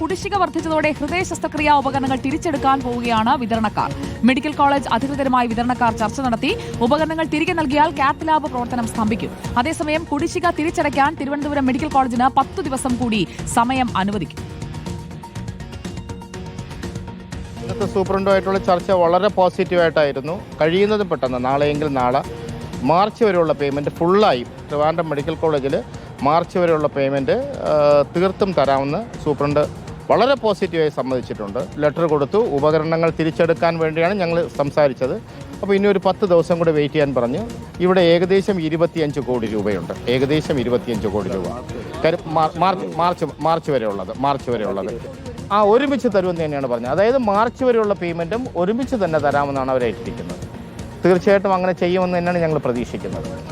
കുടിശ്ശിക വർദ്ധിച്ചതോടെ ഹൃദയ ശസ്ത്രക്രിയാ ഉപകരണങ്ങൾ തിരിച്ചെടുക്കാൻ പോവുകയാണ് വിതരണക്കാർ. മെഡിക്കൽ കോളേജ് അധികൃതരുമായി വിതരണക്കാർ ചർച്ച നടത്തി ഉപകരണങ്ങൾ തിരികെ നൽകിയാൽ കാത്ത് ലാബ് പ്രവർത്തനം സ്തംഭിക്കും. അതേസമയം കുടിശ്ശിക തിരിച്ചടയ്ക്കാൻ തിരുവനന്തപുരം മെഡിക്കൽ കോളേജിന് പത്തു ദിവസം കൂടി സമയം അനുവദിക്കും. സൂപ്രണ്ടുമായിട്ടുള്ള ചർച്ച വളരെ പോസിറ്റീവായിട്ടായിരുന്നു. കഴിയുന്നതും പെട്ടെന്ന് നാളെയെങ്കിൽ നാളെ. മാർച്ച് വരെയുള്ള പേയ്മെന്റ് ഫുള്ളായി ട്രിവാൻഡ്രം മെഡിക്കൽ കോളേജിൽ മാർച്ച് വരെയുള്ള പേയ്മെന്റ് തീർത്തും തരാമെന്ന് സൂപ്രണ്ട് വളരെ പോസിറ്റീവായി സമ്മതിച്ചിട്ടുണ്ട്. ലെറ്റർ കൊടുത്തു. ഉപകരണങ്ങൾ തിരിച്ചെടുക്കാൻ വേണ്ടിയാണ് ഞങ്ങൾ സംസാരിച്ചത്. അപ്പോൾ ഇനി ഒരു പത്ത് ദിവസം കൂടെ വെയിറ്റ് ചെയ്യാൻ പറഞ്ഞു. ഇവിടെ ഏകദേശം ഇരുപത്തിയഞ്ച് കോടി രൂപയുണ്ട്. ഏകദേശം ഇരുപത്തിയഞ്ച് കോടി രൂപ. മാർച്ച് മാർ- മാർച്ച് മാർച്ച് വരെ ഉള്ളത് മാർച്ച് വരെയുള്ളത്. ആ ഒരുമിച്ച് തരുമെന്ന് തന്നെയാണ് പറഞ്ഞത്. അതായത് മാർച്ച് വരെയുള്ള പേയ്മെന്റും ഒരുമിച്ച് തന്നെ തരാമെന്നാണ് അവർ ഏറ്റിരിക്കുന്നത് തീർച്ചയായിട്ടും അങ്ങനെ ചെയ്യുമെന്ന് തന്നെയാണ് ഞങ്ങൾ പ്രതീക്ഷിക്കുന്നത്.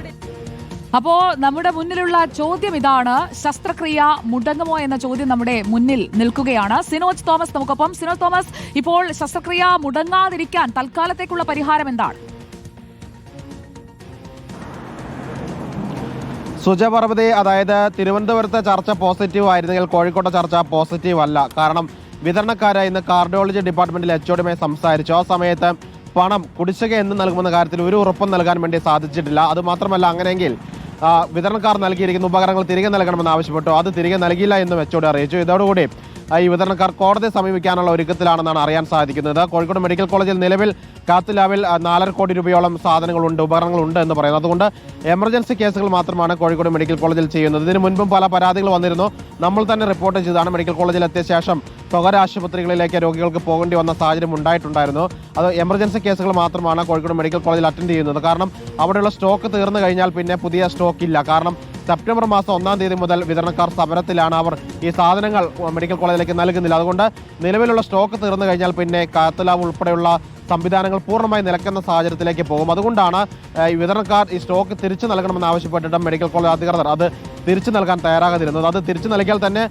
അപ്പോ നമ്മുടെ മുന്നിലുള്ള ചോദ്യം ഇതാണ്. ശസ്ത്രക്രിയ മുടങ്ങുമോ എന്ന ചോദ്യം നമ്മുടെ മുന്നിൽ നിൽക്കുകയാണ്. സിനോജ് തോമസ് നമുക്കൊപ്പം. സിനോജ് തോമസ് ഇപ്പോൾ ശസ്ത്രക്രിയ മുടങ്ങാതിരിക്കാൻ തൽക്കാലത്തേക്കുള്ള പരിഹാരം എന്താണ്? സുജ പർവതി അതായത് തിരുവനന്തപുരത്തെ ചർച്ച പോസിറ്റീവ് ആയിരുന്നെങ്കിൽ കോഴിക്കോട്ടെ ചർച്ച പോസിറ്റീവ് അല്ല. കാരണം വിതരണക്കാരെ ഇന്ന് കാർഡിയോളജി ഡിപ്പാർട്ട്മെന്റിൽ എച്ച്ഒഡിയുമായി സംസാരിച്ചു. ആ സമയത്ത് പണം കുടിശ്ശിക എന്ന് നൽകുമെന്ന കാര്യത്തിൽ ഒരു ഉറപ്പും നൽകാൻ വേണ്ടി സാധിച്ചിട്ടില്ല. അത് മാത്രമല്ല അങ്ങനെയെങ്കിൽ വിതരണക്കാർ നൽകിയിരിക്കുന്ന ഉപകരണങ്ങൾ തിരികെ നൽകണമെന്ന് ആവശ്യപ്പെട്ടു. അത് തിരികെ നൽകിയില്ല എന്നും എച്ച്ഒഡി അറിയിച്ചു. ഇതോടുകൂടി ഈ വിതരണക്കാർ കോടതിയെ സമീപിക്കാനുള്ള ഒരുക്കത്തിലാണെന്നാണ് അറിയാൻ സാധിക്കുന്നത്. കോഴിക്കോട് മെഡിക്കൽ കോളേജിൽ നിലവിൽ കാത്തിലാവിൽ നാലര കോടി രൂപയോളം സാധനങ്ങളുണ്ട് ഉപകരണങ്ങളുണ്ട് എന്ന് പറയുന്നത് അതുകൊണ്ട് എമർജൻസി കേസുകൾ മാത്രമാണ് കോഴിക്കോട് മെഡിക്കൽ കോളേജിൽ ചെയ്യുന്നത്. ഇതിനു മുൻപും പല പരാതികൾ വന്നിരുന്നു. നമ്മൾ തന്നെ റിപ്പോർട്ട് ചെയ്താണ് മെഡിക്കൽ കോളേജിൽ എത്തിയ ശേഷം സ്വകാര്യ ആശുപത്രികളിലേക്ക് രോഗികൾക്ക് പോകേണ്ടി വന്ന സാഹചര്യം ഉണ്ടായിട്ടുണ്ടായിരുന്നു. അത് എമർജൻസി കേസുകൾ മാത്രമാണ് കോഴിക്കോട് മെഡിക്കൽ കോളേജിൽ അറ്റൻഡ് ചെയ്യുന്നത്. കാരണം അവിടെയുള്ള സ്റ്റോക്ക് തീർന്നു കഴിഞ്ഞാൽ പിന്നെ പുതിയ സ്റ്റോക്ക് ഇല്ല കാരണം സെപ്റ്റംബർ മാസം ഒന്നാം തീയതി മുതൽ വിതരണക്കാർ സമരത്തിലാണ്. അവർ ഈ സാധനങ്ങൾ മെഡിക്കൽ കോളേജിലേക്ക് നൽകുന്നില്ല. അതുകൊണ്ട് നിലവിലുള്ള സ്റ്റോക്ക് തീർന്നു കഴിഞ്ഞാൽ പിന്നെ കാത്തലാവ് ഉൾപ്പെടെയുള്ള സംവിധാനങ്ങൾ പൂർണമായി നിലക്കുന്ന സാഹചര്യത്തിലേക്ക് പോകും. അതുകൊണ്ടാണ് വിതരണക്കാർ ഈ സ്റ്റോക്ക് തിരിച്ചു നൽകണമെന്ന് ആവശ്യപ്പെട്ടിട്ട് മെഡിക്കൽ കോളേജ് അധികൃതർ അത് തിരിച്ചു നൽകാൻ തയ്യാറാകാതിരുന്നത്. അത് തിരിച്ചു നൽകിയാൽ തന്നെ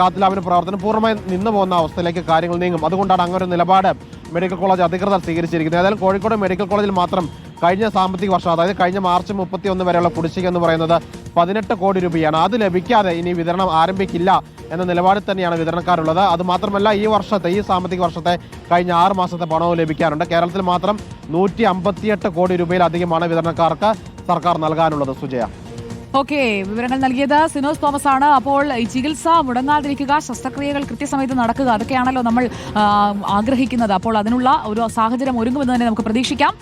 കാത്തലാവിന് പ്രവർത്തനം പൂർണമായി നിന്നു പോകുന്ന അവസ്ഥയിലേക്ക് കാര്യങ്ങൾ നീങ്ങും. അതുകൊണ്ടാണ് അങ്ങനെ ഒരു നിലപാട് മെഡിക്കൽ കോളേജ് അധികൃതർ സ്വീകരിച്ചിരിക്കുന്നത്. ഏതായാലും കോഴിക്കോട് മെഡിക്കൽ കോളേജിൽ മാത്രം കഴിഞ്ഞ സാമ്പത്തിക വർഷം അതായത് കഴിഞ്ഞ മാർച്ച് മുപ്പത്തി ഒന്ന് വരെയുള്ള കുടിശ്ശിക എന്ന് പറയുന്നത് പതിനെട്ട് കോടി രൂപയാണ്. അത് ലഭിക്കാതെ ഇനി വിതരണം ആരംഭിക്കില്ല എന്ന നിലപാടിൽ തന്നെയാണ് വിതരണക്കാരുള്ളത്. അത് മാത്രമല്ല ഈ വർഷത്തെ ഈ സാമ്പത്തിക വർഷത്തെ കഴിഞ്ഞ ആറ് മാസത്തെ പണവും ലഭിക്കാറുണ്ട്. കേരളത്തിൽ മാത്രം നൂറ്റി അമ്പത്തിയെട്ട് കോടി രൂപയിലധികമാണ് വിതരണക്കാർക്ക് സർക്കാർ നൽകാനുള്ളത്. സുജയ. ഓക്കെ വിവരങ്ങൾ നൽകിയത് സിനോസ് തോമസ് ആണ് അപ്പോൾ ചികിത്സ മുടങ്ങാതിരിക്കുക ശസ്ത്രക്രിയകൾ കൃത്യസമയത്ത് നടക്കുക അതൊക്കെയാണല്ലോ നമ്മൾ ആഗ്രഹിക്കുന്നത്. അപ്പോൾ അതിനുള്ള ഒരു സാഹചര്യം ഒരുങ്ങുമെന്ന് തന്നെ നമുക്ക് പ്രതീക്ഷിക്കാം.